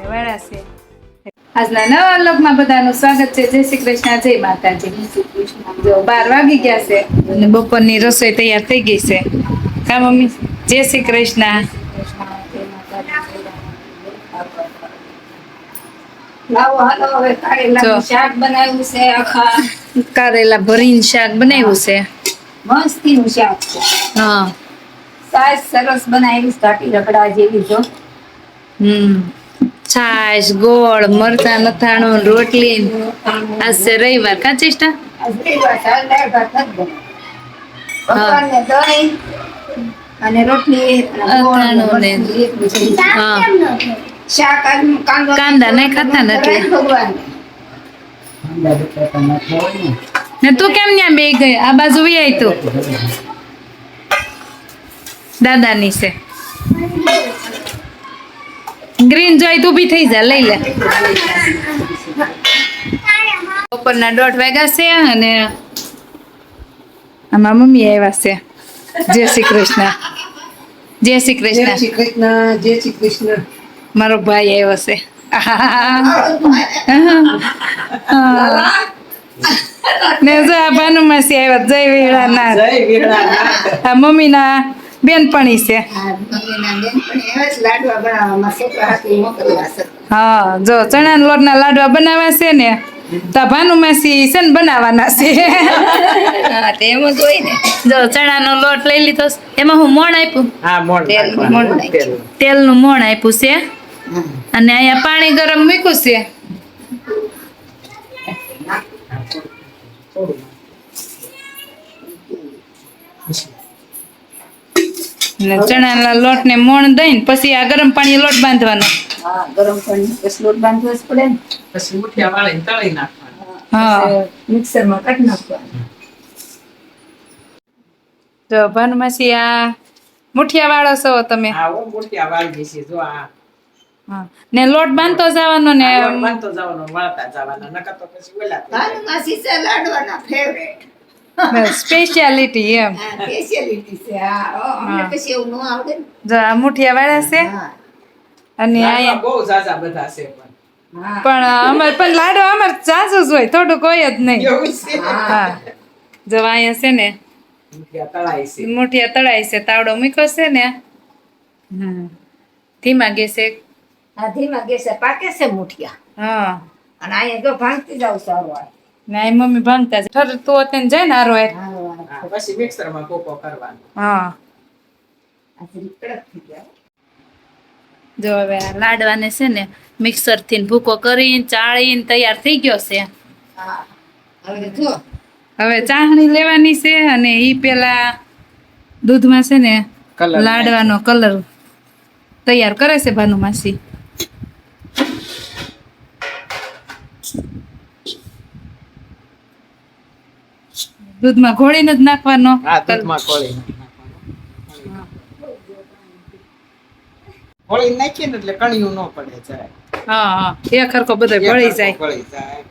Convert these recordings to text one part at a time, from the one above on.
અમે વાળા છે આજના નવા લોકમાં બધાનું સ્વાગત છે. જય શ્રી કૃષ્ણ. જય માતાજી. જો બાર વાગી ગયા છે અને બપોરની રસોઈ તૈયાર થઈ ગઈ છે. કા મમ્મી? જય શ્રી કૃષ્ણ. કારેલા ભરીને શાક બનાવ્યું છે. મસ્તીનું શાક છે. હા. સાસ સરસ બનાવી કાપી રગડા જેવી જો. હમ. છાશ ગોળ મરચા નથાણું રોટલી. આજ છે રવિવાર કા ચેષ્ટા? અને રોટલી કાંદો નહીં ખાતા ને ને તું કેમ ત્યાં બે ગઈ? આ બાજુ વી તું. દાદાની છે. ગ્રીન જોઈ તું બી થઈ જા લઈ લે. બપોરના દોઢ વાગ્યા છે અને આમાં મમ્મી આવ્યા છે. જય શ્રી કૃષ્ણ. જય શ્રી જય કૃષ્ણ શ્રી કૃષ્ણ જય શ્રી કૃષ્ણ. મારો ભાઈ આવ્યો છે. ને જો આ ભાનુમાસી આવ્યા જય વેળાનાથ જય વીરનાથ આ મમ્મીના બેનપણી છે. હા જો ચણાના લોટના લાડવા બનાવવા છે ને તો ભાનુમાસી છે ને બનાવવાના છે. હા તે એમ ને. જો ચણાનો લોટ લઈ લીધો એમાં હું મોણ આપ્યું? હા મોણ તેલ નાખવાનું. મોણ તેલનું મોણ આપ્યું છે. અને અહીંયા પાણી ગરમ મૂક્યું છે. ને ચણાના લોટને મોણ દઈને પછી આ ગરમ પાણી લોટ બાંધવાનો. હા ગરમ પાણી બસ લોટ બાંધવો જ પડે ને. પછી મુઠિયા વાળીને તળી નાખવાના. હા. મિક્સરમાં કાઢી નાખવાના. તો ભાનુમાસી આ મુઠિયા વાળો છો તમે? હા હું મુઠિયા વાળી છે જો આ. ને લોટ બાંધતો જવાનો ને બાંધતો જવાનો વાળતા જવાના નકર તો પછી ઓલા. ભાનુમાસી છે લાડવાના ફેવરેટ સ્પેશિયાલિટી એમ. હા સ્પેશિયાલિટી છે હા. અમને પછી એવું ન આવડે જો આ મુઠિયા વાળા છે અને આ બહુ ઝાઝા બધા છે પણ. હા. પણ અમારે પણ લાડો અમારે ચાચું જ હોય થોડું કોઈ જ નહીં. હા. જો અહીંયા છે ને મુઠિયા તળાય છે. મુઠિયા તળાય છે તાવડો મૂક્યો છે ને. હમ. ધીમા ગેસે. હા ધીમા ગેસે પાકે છે મુઠિયા. હા. અને અહીંયા જો ભાંગતી જાવ સારું. ને મમ્મી ભણતા છે ઠર તો તેને જાય ને હારો હાર. પછી મિક્સરમાં કોકો કરવાનો. હા. જો હવે આ લાડવાને છે ને મિક્સરથી ભૂકો કરીને ચાળીને તૈયાર થઈ ગયો છે. હવે જો. ચાહણી લેવાની છે અને ઈ પેલા દૂધમાં છે ને લાડવાનો કલર તૈયાર કરે છે ભાનુમાસી. દૂધમાં ઘોળીને જ નાખવાનો? હા દૂધમાં નાખીએ ને એટલે કણિયું ન પડે હા હા. બધો ભળી જાય. ભળી જાય.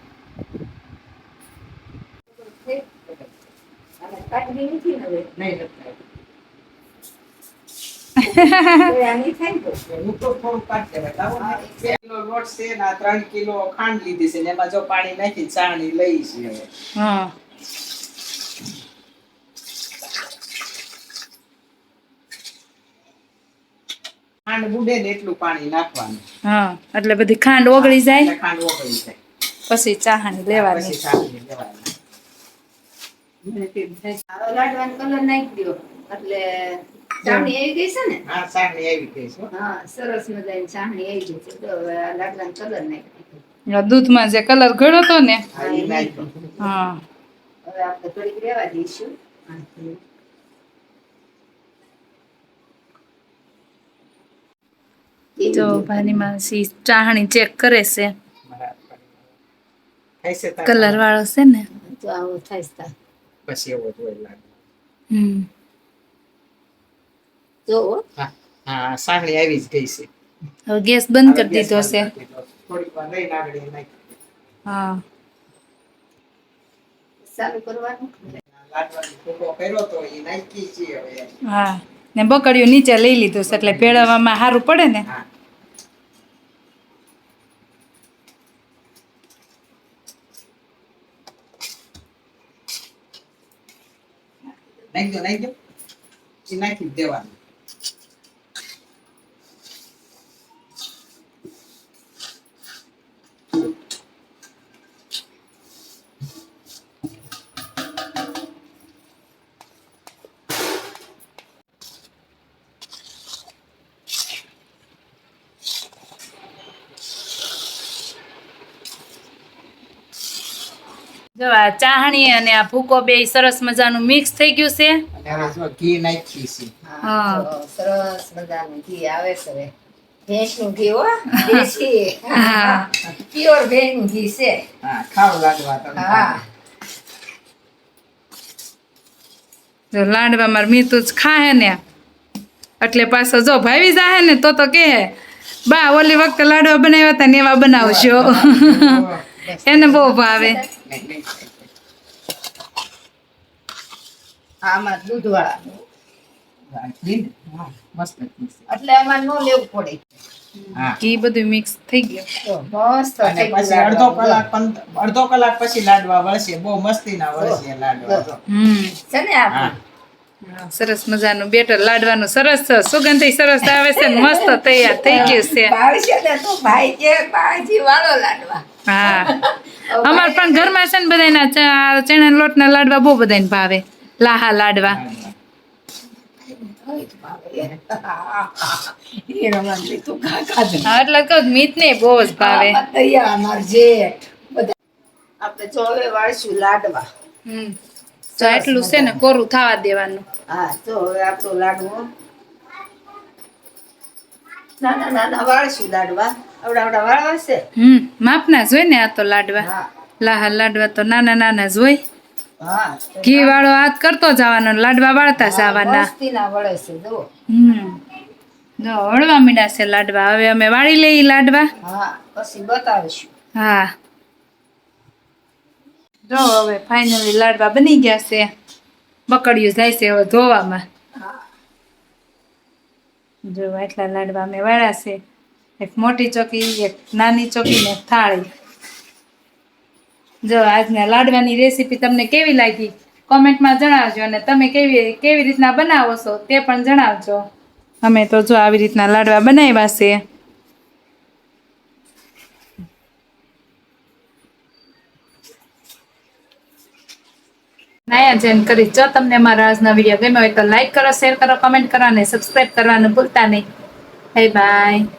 આ ત્રણ કિલો ખાંડ લીધી છે ને એમાં જો પાણી નાખી ચાણી લઈ છે. ખાંડ બુડે ને એટલું પાણી નાખવાનું. હા એટલે બધી ખાંડ ઓગળી જાય? ખાંડ ઓગળી જાય. પછી ચાહણી લેવાની. લેવાની. લાડવાનો કલર નાખી દો એટલે ચામડી આવી ગઈ છે ને? હા ચાણી આવી ગઈ છે હા. સરસ મજાની ચામડી આવી ગઈ છે. તો આ લાડવાનો કલર નાખી દૂધમાં જે કલર ઘડો હતો ને. હા હવે આપણે થોડીક રેવા દઈશું. તો ભાની માસી ચાહણી ચેક કરે છે. કલર વાળો છે ને? તો આવો થાય પછી એવો જોઈ લાગે. હમ. જો હા. સાંકળી આવી જ ગઈ છે. હવે ગેસ બંધ કરી દીધો છે. થોડીક વાર લઈ નાગડી નાખી હા. ચાલુ કરવાનું? કર્યો તો એ નાખી છે હવે. હા. ને બકડિયું નીચે લઈ લીધું છે એટલે ભેળવવામાં સારું પડે ને? હા. નાખી દો નાખી દો એ નાખી દેવાનું. જો આ ચાહણી અને આ ભૂકો બે સરસ મજાનું મિક્સ થઈ ગયું છે. અને હવે જો ઘી નાખી છે હા. સરસ મજાનું ઘી આવે છે ભેંસનું ઘી હો દેશી. હા. પ્યોર ભેંસનું ઘી છે. હા ખાવ લાગવા તમે. હા. જો લાડવા માર મીતું જ ખાહે ને. એટલે પાછો જો ભાવી જાહે ને તો તો કે બા ઓલી વખતે લાડવા બનાવ્યા હતા ને એવા બનાવજો. એને બહુ ભાવે. આમાં છે. એટલે એમાં ન લેવું પડે. હા. ઘી બધું મિક્સ થઈ ગયું. મસ્ત અને પછી અડધો કલાક અડધો કલાક પછી લાડવા વળશે બહુ મસ્તી ના વળશે લાડવા. હમ. છે ને આપણે સરસ મજાનું બેટર લાડવાનું સરસ સુગંધ સરસ આવે છે ને મસ્ત તૈયાર થઈ ગયું છે. છે હા. અમાર પણ ઘરમાં છે ને બધાના ચણા લોટના લાડવા બહુ બધાને ભાવે. લાહા લાડવા. એટલે કહું મીત ને બહુ જ ભાવે. આપણે ચોવે વાળશું લાડવા. હમ. તો એટલું છે ને કોરું થવા દેવાનું. હા તો હવે આપણો લાડવો. નાના નાના વાળશું લાડવા. આવડા આવડા વાળવા છે? હમ માપના જોઈ ને આ તો લાડવા. લાહા લાડવા તો નાના નાના જ હોય. હા ઘી વાળો હાથ કરતો જવાનો લાડવા વાળતા જવાના. વળે છે હમ. જો હળવા મીડા છે લાડવા. હવે અમે વાળી લઈ લાડવા. હા પછી બતાવીશું. હા. જો હવે ફાઇનલી લાડવા બની ગયા છે. બકડિયું જાય છે હવે ધોવામાં. જો એટલા લાડવા અમે વાળા છે. એક મોટી ચોકી, એક નાની ચોકી ને થાળી. જો આજના લાડવાની રેસીપી તમને કેવી લાગી? કોમેન્ટમાં જણાવજો અને તમે કેવી કેવી રીતના બનાવો છો તે પણ જણાવજો. અમે તો જો આવી રીતના લાડવા બનાવ્યા છે. નાયા જેન કરી. જો તમને મારા આજના વીડિયો ગમ્યો હોય તો લાઈક કરો શેર કરો કમેન્ટ કરો અને સબસ્ક્રાઈબ કરવાનું ભૂલતા નહીં. Bye bye